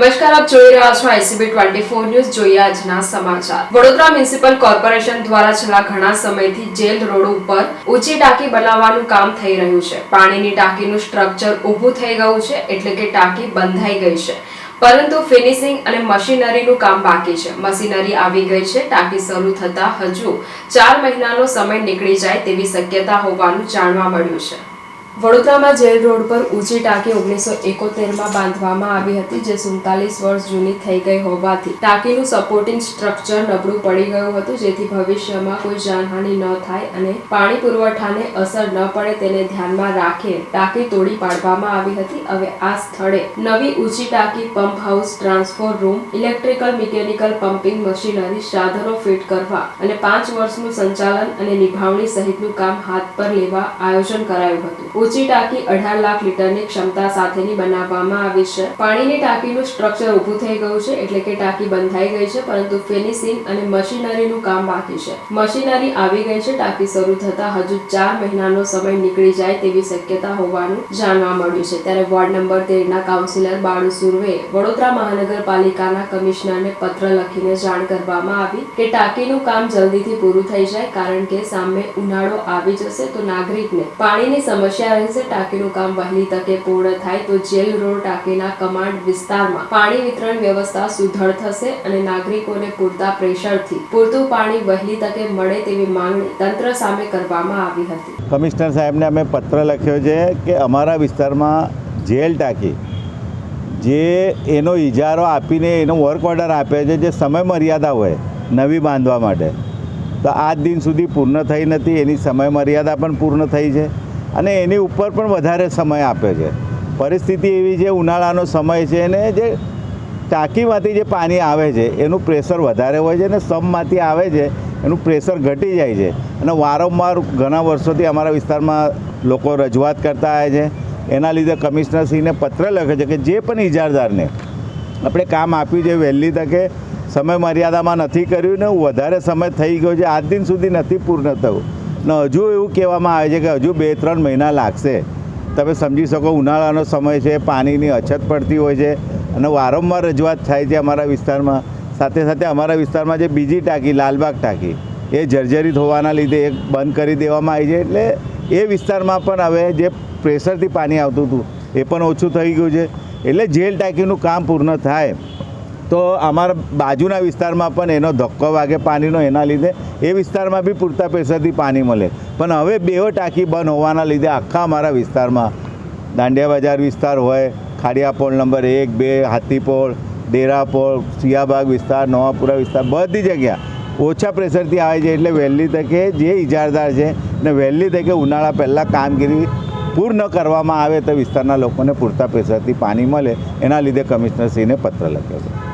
નમસ્કાર, આપ જોઈ રહ્યા છો આઈસીબી ટ્વેન્ટી ફોર ન્યૂઝ. જોઈએ આજના સમાચાર. વડોદરા મ્યુનિસિપલ કોર્પોરેશન દ્વારા છેલ્લા ઘણા સમયથી જેલ રોડ ઉપર ઊંચી ટાંકી બનાવવાનું કામ થઈ રહ્યું છે. પાણીની ટાંકીનું સ્ટ્રક્ચર ઊભું થઈ ગયું છે, એટલે કે ટાંકી બંધાઈ ગઈ છે. પરંતુ ફિનિશિંગ અને મશીનરીનું કામ બાકી છે. મશીનરી આવી ગઈ છે, ટાંકી શરૂ થતા હજુ ચાર મહિનાનો સમય નીકળી જાય તેવી શક્યતા હોવાનું જાણવા મળ્યું છે. વડોદરામાં જેલ રોડ પર ઊંચી ટાંકી ઓગણીસો એકોતેરમાં બાંધવામાં આવી હતી, જે સુડતાલીસ વર્ષ જૂની થઈ ગઈ હોવાથી ટાંકીનું સપોર્ટિંગ સ્ટ્રક્ચર નબળું પડી ગયું હતું, જેથી ભવિષ્યમાં કોઈ જાનહાનિ ન થાય અને પાણી પુરવઠાને અસર ન પડે તેને ધ્યાનમાં રાખે ટાંકી તોડી પાડવામાં આવી હતી. હવે આ સ્થળે નવી ઊંચી ટાંકી, pump house, transformer room, electrical, mechanical pumping machinery, સાધનો ફિટ કરવા અને પાંચ વર્ષનું સંચાલન અને નિભાવણી સહિતનું કામ હાથ પર લેવા આયોજન કરાયું હતું. ઊંચી ટાંકી અઢાર લાખ લીટરની ક્ષમતા સાથેની બનાવવામાં આવી છે. પાણીની ટાંકીનું સ્ટ્રક્ચર ઊભું થઈ ગયું છે એટલે કે ટાંકી બંધાઈ ગઈ છે, પરંતુ ફિનિશિંગ અને મશીનરીનું કામ બાકી છે. મશીનરી આવી ગઈ છે, ટાંકી શરૂ થતા હજુ ચાર મહિનાનો સમય નીકળી જાય તેવી શક્યતા હોવાનું જાણવા મળ્યું છે. ત્યારે વોર્ડ નંબર તેરના કાઉન્સિલર બાળુ સુરવે વડોદરા મહાનગરપાલિકાના કમિશનરને પત્ર લખીને જાણ કરવામાં આવી કે ટાંકીનું કામ જલ્દીથી પૂરું થઈ જાય, કારણ કે સામે ઉનાળો આવી જશે તો નાગરિકને પાણીની સમસ્યા રહેશે ટાંકીનું કામ વહેલી તકે પૂર્ણ થાય તો જેલ રોડ ટાંકીના કમાન્ડ વિસ્તારમાં પાણી વિતરણ વ્યવસ્થા સુદ્ધર થશે અને નાગરિકોને પૂરતા પ્રેશરથી પૂરતું પાણી વહેલી તકે મળે તેવી માંગણી તંત્ર સામે કરવામાં આવી હતી. કમિશનર સાહેબને અમે પત્ર લખ્યો છે કે અમારા વિસ્તારમાં જેલ ટાંકી, જે એનો ઇજારો આપીને એનો વર્ક ઓર્ડર આપ્યો છે, જે સમય મર્યાદા હોય નવી બાંધવા માટે. તો આજ દિન સુધી પૂર્ણ થઈ નથી, એની સમય મર્યાદા પણ પૂર્ણ થઈ છે. અને એની ઉપર પણ વધારે સમય આપે છે. પરિસ્થિતિ એવી છે, ઉનાળાનો સમય છે ને જે ટાંકીમાંથી જે પાણી આવે છે, એનું પ્રેશર વધારે હોય છે અને સમમાંથી આવે છે, એનું પ્રેશર ઘટી જાય છે. અને વારંવાર ઘણા વર્ષોથી અમારા વિસ્તારમાં લોકો રજૂઆત કરતા આવે છે. એના લીધે કમિશનરશ્રીને પત્ર લખે છે કે જે પણ ઇજારદારને આપણે કામ આપ્યું છે વહેલી તકે સમય મર્યાદામાં નથી કર્યું ને વધારે સમય થઈ ગયો છે, આજ દિન સુધી નથી પૂર્ણ થયું. ને, હજુ એવું કહેવામાં આવે છે કે હજુ બે, ત્રણ મહિના લાગશે. તમે સમજી શકો, ઉનાળાનો સમય છે, પાણીની અછત પડતી હોય છે અને વારંવાર રજૂઆત થાય છે અમારા વિસ્તારમાં. સાથે સાથે અમારા વિસ્તારમાં જે બીજી ટાંકી, લાલબાગ ટાંકી, એ જર્જરિત હોવાના લીધે એક બંધ કરી દેવામાં આવી છે. એટલે એ વિસ્તારમાં પણ હવે જે પ્રેશરથી પાણી આવતું હતું, એ પણ ઓછું થઈ ગયું છે. એટલે જેલ ટાંકીનું કામ પૂર્ણ થાય. તો અમારા બાજુના વિસ્તારમાં પણ એનો ધક્કો વાગે પાણીનો એના લીધે. એ વિસ્તારમાં બી પૂરતા પૈસાથી પાણી મળે. પણ હવે બેઓ ટાંકી બંધ હોવાના લીધે આખા અમારા વિસ્તારમાં દાંડિયા બજાર વિસ્તાર હોય ખાડિયાપોળ નંબર એક, બે હાથીપોળ ડેરાપોળ સિયાબાગ વિસ્તાર, નવાપુરા વિસ્તાર, બધી જગ્યા ઓછા પ્રેશરથી આવે છે એટલે વહેલી તકે જે ઇજારદાર છે ને વહેલી તકે ઉનાળા પહેલાં કામગીરી પૂર્ણ કરવામાં આવે તો વિસ્તારના લોકોને પૂરતા પ્રેશરથી પાણી મળે. એના લીધે કમિશનરશ્રીને પત્ર લખ્યો છે.